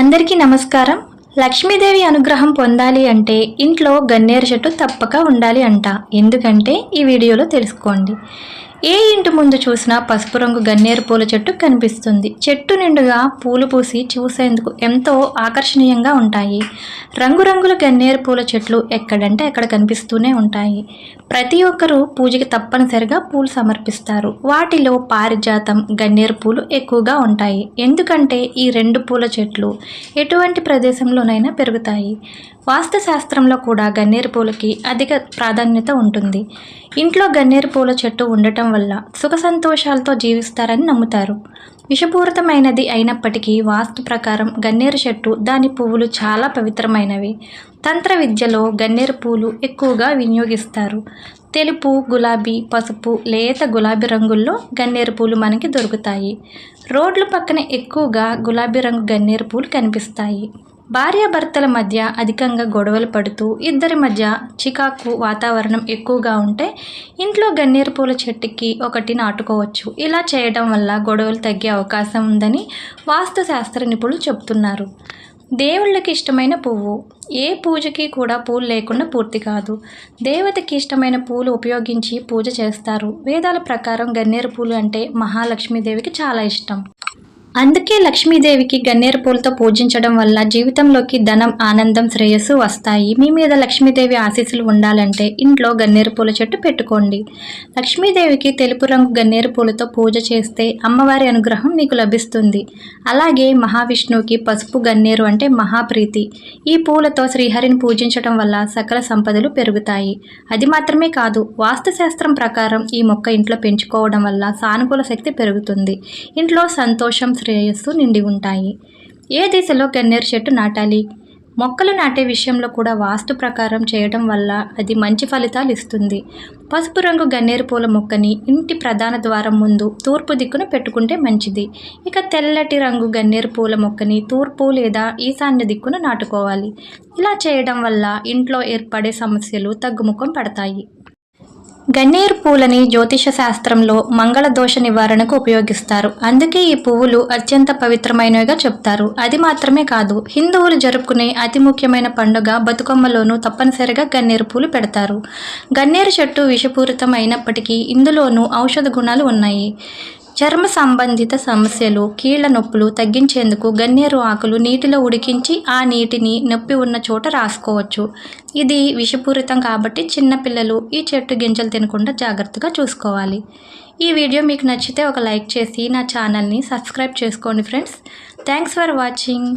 అందరికీ నమస్కారం. లక్ష్మీదేవి అనుగ్రహం పొందాలి అంటే ఇంట్లో గన్నేరు చెట్టు తప్పక ఉండాలి అంట. ఎందుకంటే ఈ వీడియోలో తెలుసుకోండి. ఏ ఇంటి ముందు చూసినా పసుపు రంగు గన్నేరు పూల చెట్టు కనిపిస్తుంది. చెట్టు నిండుగా పూలు పూసి చూసేందుకు ఎంతో ఆకర్షణీయంగా ఉంటాయి. రంగురంగుల గన్నేరు పూల చెట్లు ఎక్కడంటే అక్కడ కనిపిస్తూనే ఉంటాయి. ప్రతి ఒక్కరూ పూజకి తప్పనిసరిగా పూలు సమర్పిస్తారు. వాటిలో పారిజాతం గన్నేరు పూలు ఎక్కువగా ఉంటాయి. ఎందుకంటే ఈ రెండు పూల చెట్లు ఎటువంటి ప్రదేశంలోనైనా పెరుగుతాయి. వాస్తు శాస్త్రంలో కూడా గన్నేరు పూలకి అధిక ప్రాధాన్యత ఉంటుంది. ఇంట్లో గన్నేరు పూల చెట్టు ఉండటం వల్ల సుఖ సంతోషాలతో జీవిస్తారని నమ్ముతారు. విషపూరితమైనది అయినప్పటికీ వాస్తు ప్రకారం గన్నేరు చెట్టు దాని పువ్వులు చాలా పవిత్రమైనవి. తంత్ర విద్యలో గన్నేరు పూలు ఎక్కువగా వినియోగిస్తారు. తెలుపు గులాబీ పసుపు లేత గులాబీ రంగుల్లో గన్నేరు పూలు మనకి దొరుకుతాయి. రోడ్ల పక్కన ఎక్కువగా గులాబీ రంగు గన్నేరు పూలు కనిపిస్తాయి. భార్యాభర్తల మధ్య అధికంగా గొడవలు పడుతూ ఇద్దరి మధ్య చికాకు వాతావరణం ఎక్కువగా ఉంటే ఇంట్లో గన్నేరు పూల చెట్టుకి ఒకటి నాటుకోవచ్చు. ఇలా చేయడం వల్ల గొడవలు తగ్గే అవకాశం ఉందని వాస్తు శాస్త్ర నిపుణులు చెబుతున్నారు. దేవుళ్ళకి ఇష్టమైన పువ్వు. ఏ పూజకి కూడా పూలు లేకుండా పూర్తి కాదు. దేవతకి ఇష్టమైన పూలు ఉపయోగించి పూజ చేస్తారు. వేదాల ప్రకారం గన్నేరు పూలు అంటే మహాలక్ష్మీదేవికి చాలా ఇష్టం. అందుకే లక్ష్మీదేవికి గన్నేరు పూలతో పూజించడం వల్ల జీవితంలోకి ధనం ఆనందం శ్రేయస్సు వస్తాయి. మీ మీద లక్ష్మీదేవి ఆశీస్సులు ఉండాలంటే ఇంట్లో గన్నేరు పూల చెట్టు పెట్టుకోండి. లక్ష్మీదేవికి తెలుపు రంగు గన్నేరు పూలతో పూజ చేస్తే అమ్మవారి అనుగ్రహం మీకు లభిస్తుంది. అలాగే మహావిష్ణువుకి పసుపు గన్నేరు అంటే మహాప్రీతి. ఈ పూలతో శ్రీహరిని పూజించడం వల్ల సకల సంపదలు పెరుగుతాయి. అది మాత్రమే కాదు వాస్తుశాస్త్రం ప్రకారం ఈ మొక్క ఇంట్లో పెంచుకోవడం వల్ల సానుకూల శక్తి పెరుగుతుంది. ఇంట్లో సంతోషం శ్రేయస్సు నిండి ఉంటాయి. ఏ దిశలో గన్నేరు చెట్టు నాటాలి? మొక్కలు నాటే విషయంలో కూడా వాస్తు ప్రకారం చేయడం వల్ల అది మంచి ఫలితాలు ఇస్తుంది. పసుపు రంగు గన్నేరు పూల మొక్కని ఇంటి ప్రధాన ద్వారం ముందు తూర్పు దిక్కున పెట్టుకుంటే మంచిది. ఇక తెల్లటి రంగు గన్నేరు పూల మొక్కని తూర్పు లేదా ఈశాన్య దిక్కున నాటుకోవాలి. ఇలా చేయడం వల్ల ఇంట్లో ఏర్పడే సమస్యలు తగ్గుముఖం పడతాయి. గన్నేరు పూలని జ్యోతిష శాస్త్రంలో మంగళ దోష నివారణకు ఉపయోగిస్తారు. అందుకే ఈ పువ్వులు అత్యంత పవిత్రమైనవిగా చెప్తారు. అది మాత్రమే కాదు హిందువులు జరుపుకునే అతి ముఖ్యమైన పండుగ బతుకమ్మలోనూ తప్పనిసరిగా గన్నేరు పూలు పెడతారు. గన్నేరు చెట్టు విషపూరితం అయినప్పటికీ ఇందులోనూ ఔషధ గుణాలు ఉన్నాయి. చర్మ సంబంధిత సమస్యలు కీళ్ళ నొప్పులు తగ్గించేందుకు గన్నేరు ఆకులు నీటిలో ఉడికించి ఆ నీటిని నొప్పి ఉన్న చోట రాసుకోవచ్చు. ఇది విషపూరితం కాబట్టి చిన్నపిల్లలు ఈ చెట్టు గింజలు తినకుండా జాగ్రత్తగా చూసుకోవాలి. ఈ వీడియో మీకు నచ్చితే ఒక లైక్ చేసి నా ఛానల్ని సబ్స్క్రైబ్ చేసుకోండి ఫ్రెండ్స్. Thanks for watching.